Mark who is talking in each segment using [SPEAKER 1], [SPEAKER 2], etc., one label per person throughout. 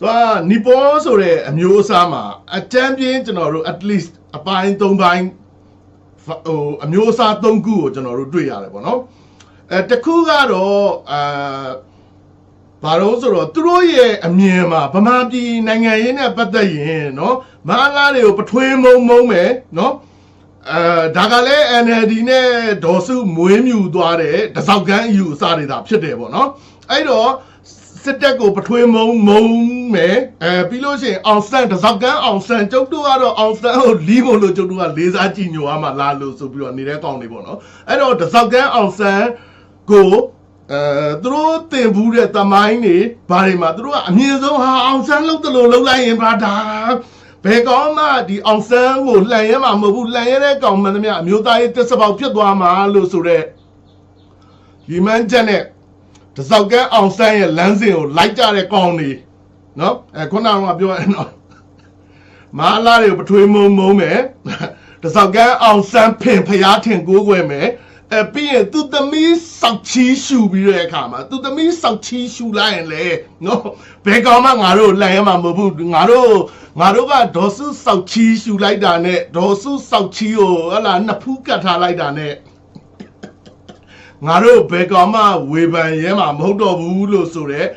[SPEAKER 1] သူကနီပေါဆိုတဲ့အမျိုးအစားမှာအတန်းပြင်းကျွန်တော်တို့ at least အပိုင်း၃ပိုင်းဟိုအမျိုးအစား၃ခုကိုကျွန်တော်တို့တွေ့ရတယ်ပေါ့နော်အဲတစ်ခုကတော့အာဘာလို့ဆိုတော့သူတို့ရဲ့အမြင်မှာဗမာပြည်နိုင်ငံရေးနဲ့ပတ်သက်ရင်เนาะမဟာလာတွေကိုပထွေးမုံမုံမယ်เนาะအဲဒါကလည်း NLD နဲ့ဒေါ်စုမွေးမြူသွားတဲ့တစောက်ကန်းအယူအဆတွေသာဖြစ်တယ်ပေါ့เนาะအဲ့တော့ စစ်တပ်ကိုပထွေးမုံမုံမယ်အဲပြီးလို့ရှိရင်အောင်ဆန်းတစ်စောက်ကန်းအောင်ဆန်းကျုပ်တို့ကတော့အောင်ဆန်းကိုလီးဖို့လို့ကျုပ်တို့ကလေးစားကြည့်ညိုရမှာလားလို့ဆိုပြီးတော့နေတဲ့ကောင်းနေပေါ့နော်အဲ့တော့တစ်စောက်ကန်းအောင်ဆန်းကိုအဲသူတို့တင်ဘူးတဲ့တမိုင်းတွေဘာတွေမှာသူတို့ကအမြင့်ဆုံးဟာအောင်ဆန်းလုပ်တယ်လို့လုပ်လိုက်ရင်ဘာဒါဘယ်ကောင်းမှဒီအောင်ဆန်းကိုလှန်ရဲမှာမဟုတ်ဘူးလှန်ရဲတဲ့ကောင်မှန်သမျှအမျိုးသားရေးတစ်စပေါက်ဖြစ်သွားမှာလို့ဆိုတော့ဒီမှန်းချက်နဲ့ တစောက်ကန်းအောင်ဆန်းရဲ့လမ်းစဉ်ကိုလိုက်ကြတဲ့ကောင်းနေနော်အဲခုနကပြောရနော်မဟာလာတွေကိုပထွေးမုံမုံမယ်တစောက်ကန်းအောင်ဆန်းဖင်ဖျားထင်ကိုးကွယ်မယ်အဲပြီးရင်သူသမီးစောက်ချီးရှူပြီးတဲ့အခါမှာသူသမီးစောက်ချီးရှူလိုက်ရင်လေနော်ဘယ်ကောင်မှငါတို့လန်ရမှာမဟုတ်ဘူးငါတို့ငါတို့ကဒေါ်စုစောက်ချီးရှူလိုက်တာနဲ့ဒေါ်စုစောက်ချီးကိုဟလာနှစ်ဖူးကတ်ထားလိုက်တာနဲ့ ငါတို့ဘယ်ကောင်မှဝေဖန်ရဲမှာမဟုတ်တော့ဘူးလို့ဆိုတော့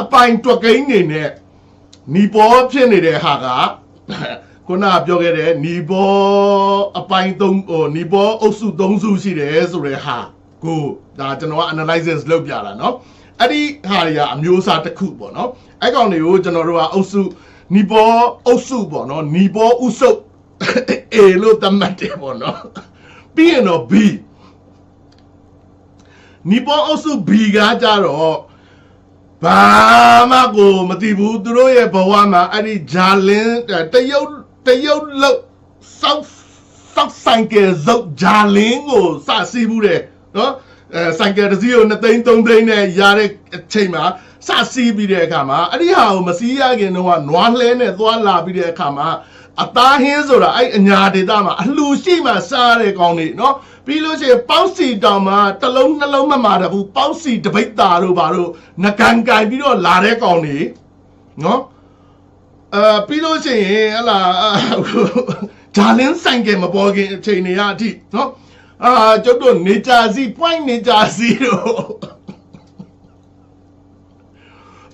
[SPEAKER 1] အပိုင်တွက်ကိန်းနေနဲ့နီပေါ်ဖြစ်နေတဲ့ဟာကခုနကပြောခဲ့တဲ့နီပေါ်အပိုင်သုံးဟိုနီပေါ်အုပ်စု၃စုရှိတယ်ဆိုတဲ့ဟာကိုဒါကျွန်တော်က analysis လုပ်ပြတာเนาะအဲ့ဒီဟာတွေကအမျိုးအစားတစ်ခုပေါ့เนาะအဲ့ကောင်တွေကိုကျွန်တော်တို့ကအုပ်စုနီပေါ်အုပ်စုပေါ့เนาะနီပေါ်ဥစု A လို့သတ်မှတ်တယ်ပေါ့เนาะပြီးရင်တော့ B နီပေါ်အုပ်စု B ကကြတော့ဘာမှကိုမသိဘူးသူတို့ရဲ့ဘဝမှာအဲ့ဒီဂျာလင်းတရုတ်တရုတ်လောက်စောက်စောက်ဆိုင်ကယ်ဇုတ်ဂျာလင်းကိုစစီးဘူးတယ်နော်အဲဆိုင်ကယ်တစ်စီးကို2သိန်း3သိန်းနဲ့ရတဲ့အချိန်မှာစစီးပြီးတဲ့အခါမှာအဲ့ဒီဟာကိုမစီးရခင်တော့ကနွားလှဲနဲ့သွားလာပြီးတဲ့အခါမှာအသားဟင်းဆိုတာအဲ့အညာဒေတာမှာအလှရှိမှစားတဲ့ကောင်းနေနော်ပြီးလို့ရှိရင်ပေါက်စီတောင်မှာတစ်လုံးနှလုံးမမာတဘူးပေါက်စီတပိတ်တာတို့ဘာတို့ငကန်ကင်ပြီးတော့လာတဲ့ကောင်းနေနော်အဲပြီးလို့ရှိရင်ဟလာဂျာလင်းဆိုင်ကမပေါ်ခင်အချိန်တွေကအထိနော်အာကျုပ်တို့နေကြစီ point နေကြစီတို့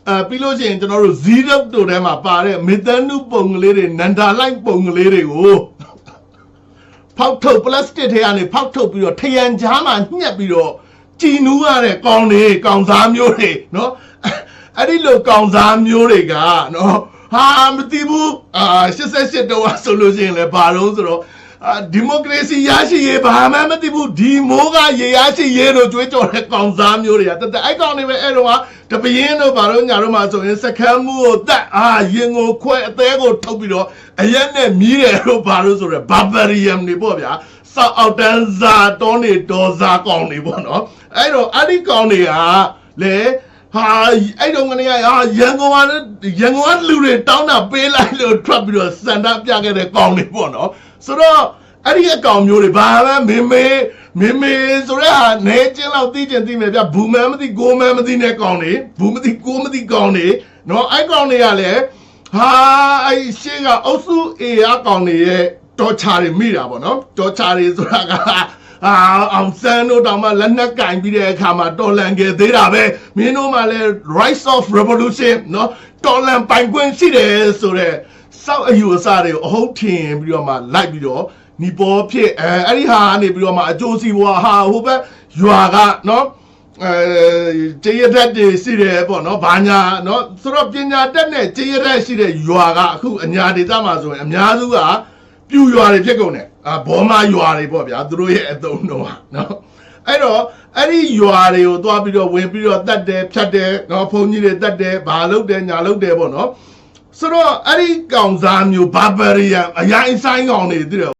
[SPEAKER 1] အဲပြီးလို့ရှိရင်ကျွန်တော်တို့ဇီရုပ်တို့ထဲမှာပါတဲ့မေသန်နုပုံကလေးတွေနန္ဒာလိုက်ပုံကလေးတွေကို ဖောက်ထုတ်ပလတ်စတစ်ထဲကနေဖောက်ထုတ်ပြီးတော့ထရန်ကြားမှာညှက်ပြီးတော့ကြည်နူးရတဲ့ကောင်းတွေကောင်းစားမျိုးတွေနော်အဲ့ဒီလိုကောင်းစားမျိုးတွေကနော်ဟာမသိဘူးအာ88တော့ဆိုလို့ရှိရင်လည်းဘာလို့ဆိုတော့ အာဒီမိုကရေစီရရှိရေးဘာမှမသိဘူးဒီမိုးကရေရရှိရေးတို့ကြွေးကြော်တဲ့ကောင်စားမျိုးတွေကတတအဲ့ကောင်တွေပဲအဲ့တော့ကတပင်းတို့ဘာလို့ညာတို့မှဆိုရင်စကမ်းမှုကိုတက်အာရင်ကိုခွဲအသေးကိုထုတ်ပြီးတော့အရက်နဲ့မြည်တယ်တို့ဘာလို့ဆိုရယ်ဘာဘရီယမ်တွေပေါ့ဗျာစောက်အောက်တန်းဇာတောနေဒေါ်ဇာကောင်တွေပေါ့နော်အဲ့တော့အဲ့ဒီကောင်တွေကလေဟာအဲ့တော့ကနေဟာရန်ကုန်ကရန်ကုန်ကလူတွေတောင်းတာပေးလိုက်လို့ထွက်ပြီးတော့စန္ဒပြခဲ့တဲ့ကောင်တွေပေါ့နော် ဆိုတော့အဲ့ဒီအကောင်မျိုးတွေဘာပဲမေမေမေမေဆိုရဲဟာနေချင်းလောက်သိချင်းသိမယ်ဗျဘူမန်မသိကိုမန်မသိနဲ့ကောင်နေဘူမသိကိုမသိကောင်နေနော်အဲ့ကောင်တွေကလည်းဟာအဲ့ရှင်းကအုပ်စုအေရကောင်တွေရဲ့တော်ချာတွေမိတာပေါ့နော်တော်ချာတွေဆိုတာကအာအောင်စန်းတို့တောင်မှလက်နက်ကင်ပြီးတဲ့အခါမှာတော်လန်ခဲ့သေးတာပဲမင်းတို့မှလည်း rise of revolution နော်တော်လန်ပိုင်ခွင့်ရှိတယ်ဆိုတော့ စောက်အယူအဆတွေကိုအဟုတ်ထင်ပြီးတော့မှလိုက်ပြီးတော့နီပေါ်ဖြစ်အဲအဲ့ဒီဟာကနေပြီးတော့မှအကျိုးစီးပွားဟာဟိုဘက်ရွာကနော်အဲကျေးရတတ်တွေရှိတယ်ပေါ့နော်ဘာညာနော်ဆိုတော့ပညာတတ်နဲ့ကျေးရတတ်ရှိတဲ့ရွာကအခုအညာဒေသမှာဆိုရင်အများစုကပြူရွာတွေဖြစ်ကုန်တယ်အာဘောမရွာတွေပေါ့ဗျာသူတို့ရဲ့အတုံးတော့နော်အဲ့တော့အဲ့ဒီရွာတွေကိုသွားပြီးတော့ဝင်ပြီးတော့တတ်တယ်ဖြတ်တယ်နော်ဘုန်းကြီးတွေတတ်တယ်ဘာလုပ်တယ်ညာလုပ်တယ်ပေါ့နော် ဆိုတော့အဲ့ဒီကောင်စားမျိုးဘာဘရီယန်အရင်ဆိုင်ကောင်တွေသိတယ်